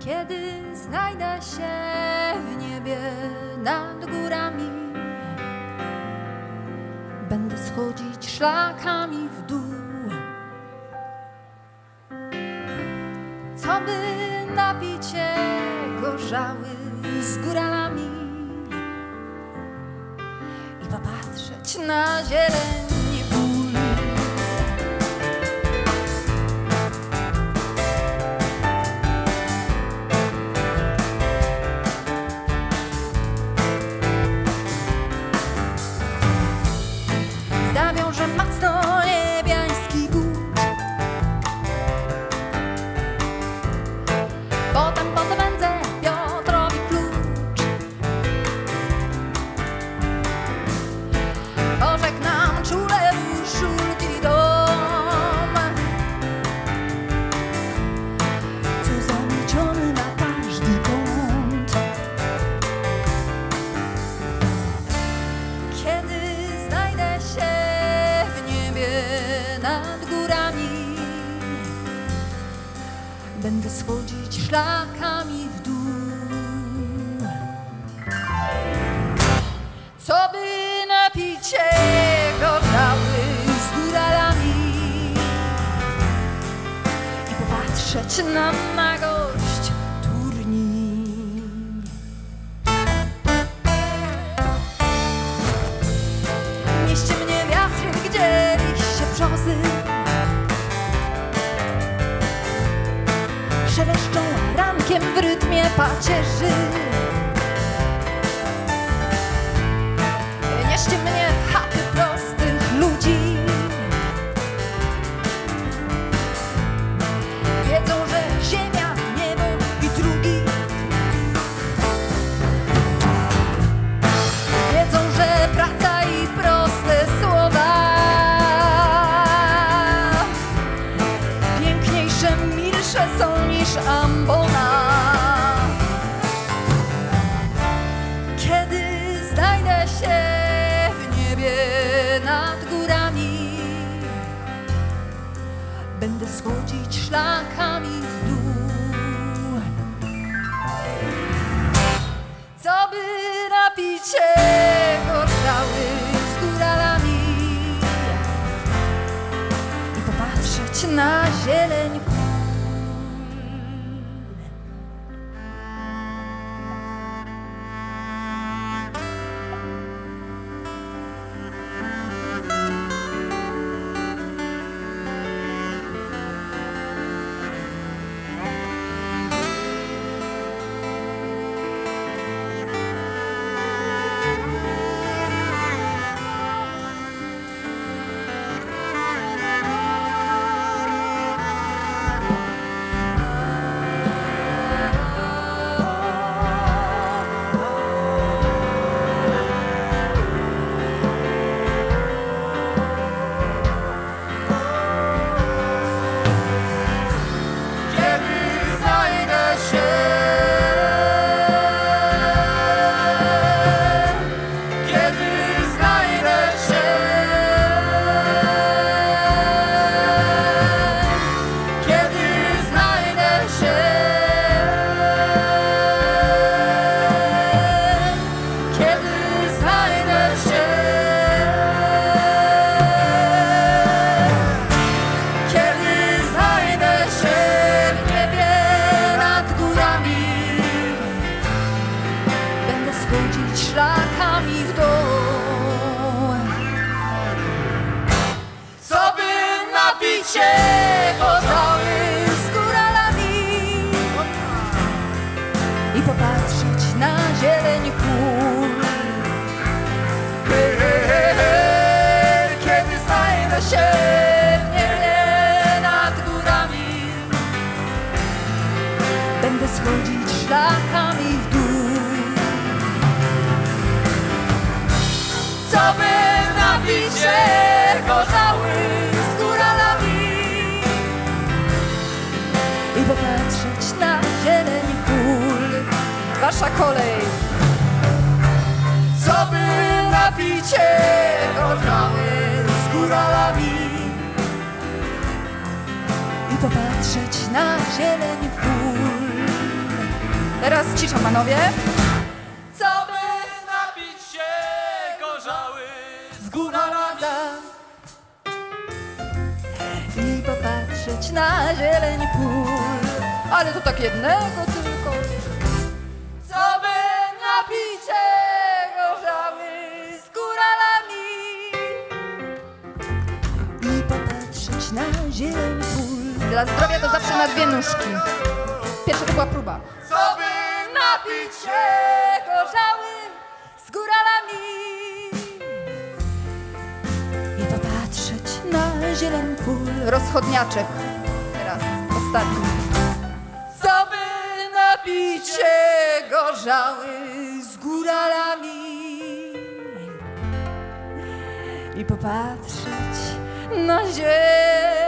Kiedy znajdę się w niebie nad górami, będę schodzić szlakami w dół. Co by napić się gorzały z góralami i popatrzeć na zieleń nad górami. Będę schodzić szlakami w dół. Co by napić się gorzały z góralami? I popatrzeć na nagość w rytmie pacierzy. Nieście mnie napić gorzały z góralami. I popatrzeć na zieleń hej, hej, Kiedy znajdę się w niebie nad górami, będę schodzić szlakami w dół. Co by napić Wasza kolej. Co by napić się gorzały z góralami i popatrzeć na zieleń pól. Teraz cisza, panowie. Co by napić się gorzały z góra na dół. I popatrzeć na zieleń pól. Ale to tak jednego tylko. Zieleń pól. Dla zdrowia to zawsze na dwie nóżki. Pierwsza to była próba. Co by napić się gorzały z góralami i popatrzeć na zieleń pól. Rozchodniaczek. Teraz ostatni. Co by napić się gorzały z góralami. I popatrzeć na zieleń